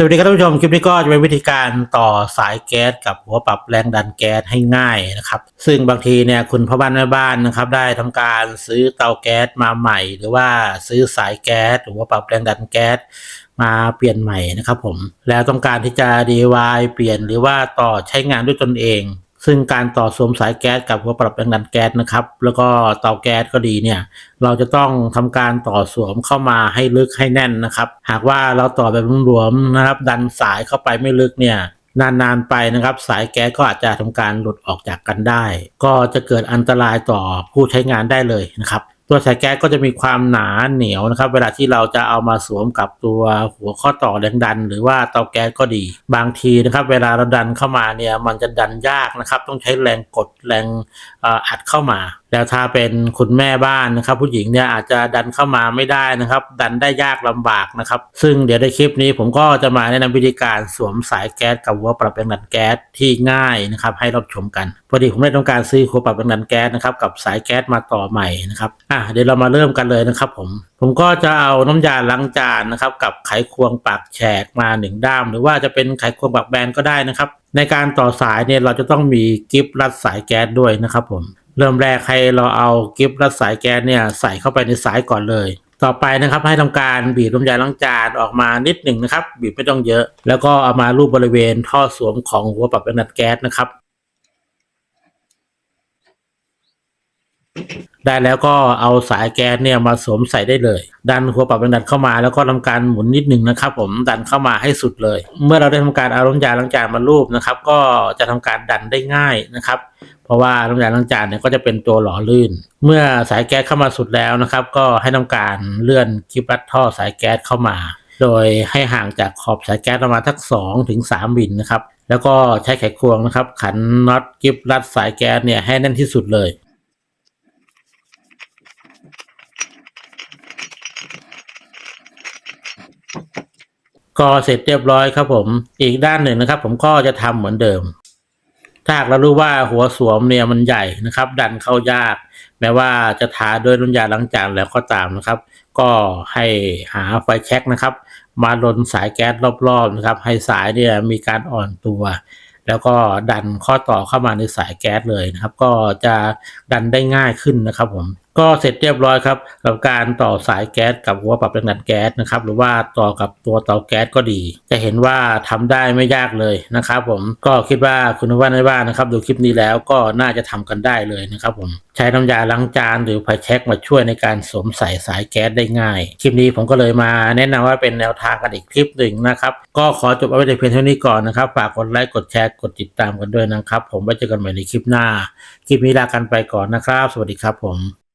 สวัสดีครับท่านผู้ชม คลิปนี้ก็จะเป็นวิธีการต่อสายแก๊สกับหัวปรับแรงดันแก๊สให้ง่ายนะครับ ซึ่งบางทีเนี่ยคุณพ่อบ้านแม่บ้านนะครับได้ทำการซื้อเตาแก๊สมาใหม่ หรือว่าซื้อสายแก๊สหรือว่าปรับแรงดันแก๊สมาเปลี่ยนใหม่นะครับผมแล้วต้องการที่จะ DIY เปลี่ยนหรือว่าต่อใช้งานด้วยตนเอง ซึ่งการต่อสวมสายแก๊สกับหัวปรับแรงดันแก๊สนะครับ แล้วก็เตาแก๊สก็ดีเนี่ย เราจะต้องทำการต่อสวมเข้ามาให้ลึกให้แน่นนะครับ หากว่าเราต่อแบบรวมๆนะครับ ดันสายเข้าไปไม่ลึกเนี่ยนานๆไปนะครับ สายแก๊สก็อาจจะทำการหลุดออกจากกันได้ ก็จะเกิดอันตรายต่อผู้ใช้งานได้เลยนะครับ ตัวสายแก๊สก็จะมีความหนาเหนียวนะครับ เวลาที่เราจะเอามาสวมกับตัวหัวข้อต่อแรงดัน หรือว่าเตาแก๊สก็ดี บางทีนะครับ เวลาเราดันเข้ามาเนี่ยมันจะดันยากนะครับ ต้องใช้แรงกดแรงอัดเข้ามาแล้วถ้าเป็นคุณแม่บ้านนะครับ ผู้หญิงเนี่ยอาจจะดันเข้ามาไม่ได้นะครับ ดันได้ยากลำบากนะครับ ซึ่งเดี๋ยวในคลิปนี้ผมก็จะมาแนะนำวิธีการสวมสายแก๊สกับหัวปรับแรงดันแก๊สที่ง่ายนะครับ ให้รับชมกันพอดีผมได้ต้องการซื้อหัวปรับแรงดันแก๊สนะครับกับสายแก๊สมาต่อใหม่นะครับอะเดี๋ยวเรามาเริ่มกันเลยนะครับ ผม ผมก็จะเอาน้ำยาล้างจานนะครับ กับไขควงปากแฉกมาหนึ่งด้าม หรือว่าจะเป็นไขควงปากแบนก็ได้นะครับในการต่อสายเนี่ยเราจะต้องมีกิฟต์รัดสายแก๊สด้วยนะครับผม เริ่มแรกให้เราเอากิฟรัดสายแก๊สเนี่ยใส่เข้าไปในสายก่อนเลย ต่อไปนะครับให้ทำการบีบลมยาล้างจานออกมานิดหนึ่งนะครับ บีบไม่ต้องเยอะ แล้วก็เอามารูปบริเวณท่อสวมของหัวปรับแรงดันแก๊สนะครับ ได้แล้วก็เอาสายแก๊สเนี่ยมาสวมใส่ได้เลย ดันหัวปรับแรงดันเข้ามาแล้วก็ทำการหมุนนิดหนึ่งนะครับ ผมดันเข้ามาให้สุดเลย เมื่อเราได้ทำการเอาน้ำยาล้างจานมารูปนะครับ ก็จะทำการดันได้ง่ายนะครับ เพราะว่าน้ำยาล้างจานเนี่ยก็จะเป็นตัวหล่อลื่น เมื่อสายแก๊สเข้ามาสุดแล้วนะครับ ก็ให้ทำการเลื่อนคลิปรัดท่อสายแก๊สเข้ามา โดยให้ห่างจากขอบสายแก๊สประมาณทัก2ถึง3มิลนะครับแล้วก็ใช้ไขควงนะครับ ขันน็อตกิฟรัดสายแก๊สเนี่ยให้แน่นที่สุดเลย ก็เสร็จเรียบร้อยครับผม อีกด้านหนึ่งนะครับ ผมก็จะทำเหมือนเดิม ถ้าหากเรารู้ว่าหัวสวมเนี่ยมันใหญ่นะครับ ดันเข้ายาก แม้ว่าจะทาด้วยน้ำยาล้างจานแล้วก็ตามนะครับ ก็ให้หาไฟแช็กนะครับ มาลนสายแก๊สรอบๆนะครับ ให้สายเนี่ยมีการอ่อนตัว แล้วก็ดันข้อต่อเข้ามาในสายแก๊สเลยนะครับ ก็จะดันได้ง่ายขึ้นนะครับผม ก็เสร็จเรียบร้อยครับกับการต่อสายแก๊สกับหัวปรับแรงดันแก๊สนะครับหรือว่าต่อกับตัวเตาแก๊สก็ดี จะเห็นว่าทำได้ไม่ยากเลยนะครับผมก็คิดว่าคุณว่าในบ้านนะครับ ดูคลิปนี้แล้วก็น่าจะทำกันได้เลยนะครับผมใช้น้ำยาล้างจานหรือไฟแช็กมาช่วยในการสวมใส่สายแก๊สได้ง่ายคลิปนี้ผมก็เลยมาแนะนำว่าเป็นแนวทางกันอีกคลิปหนึ่งนะครับก็ขอจบเอาไว้แต่เพียงเท่านี้ก่อนนะครับฝากกดไลค์กดแชร์กดติดตามกันด้วยนะครับ ผมไว้เจอกันใหม่ในคลิปหน้าคลิปนี้ลากันไปก่อนนะครับ สวัสดีครับผม